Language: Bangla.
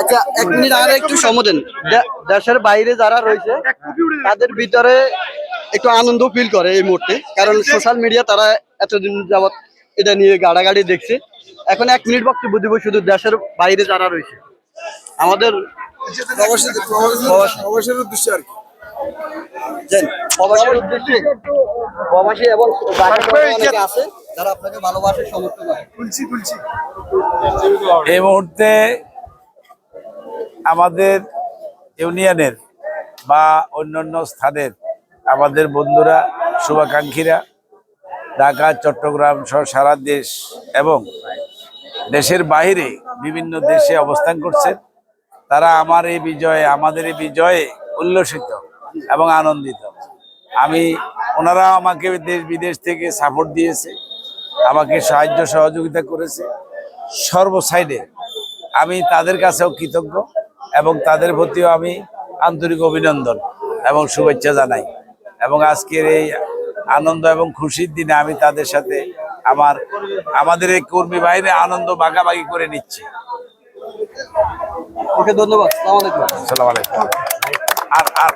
আচ্ছা এক মিনিট আর একটু সময় দেন। দেশের বাইরে যারা রয়েছে তাদের ভিতরে একটু আনন্দ ফিল করে এই মুহূর্তে। কারণ সোশ্যাল মিডিয়া তারা এতদিন যাবত এটা নিয়ে গাড়াগাড়ি দেখছে। এখন এক মিনিট বক্তব্য দিব শুধু দেশের বাইরে যারা রয়েছে। আমাদের প্রবাসের উদ্দেশ্যে আর কি। দেন, উদ্দেশ্যে প্রবাসী এবং আছে। যারা আপনাকে ভালোবাসে সমর্থন করে। তুলছি তুলছি। এই মুহূর্তে আমাদের ইউনিয়নের বা অন্যান্য স্থানের আমাদের বন্ধুরা শুভাকাঙ্ক্ষীরা ঢাকা চট্টগ্রাম সহ সারা দেশ এবং দেশের বাইরে বিভিন্ন দেশে অবস্থান করছেন। তারা আমার এই বিজয়ে আমাদের এই বিজয়ে উল্লসিত এবং আনন্দিত। আমি ওনারা আমাকে দেশ বিদেশ থেকে সাপোর্ট দিয়েছে। আমাকে সাহায্য সহযোগিতা করেছে। সর্ব সাইডে আমি তাদের কাছেও কৃতজ্ঞ এবং তাদের প্রতিও আমি আন্তরিক অভিনন্দন এবং শুভেচ্ছা জানাই এবং আজকের এই আনন্দ এবং খুশির দিনে আমি তাদের সাথে আমার আমাদের এই কর্মী বাহিনী আনন্দ ভাগাভাগি করে নিচ্ছি। ওকে ধন্যবাদ। আর আর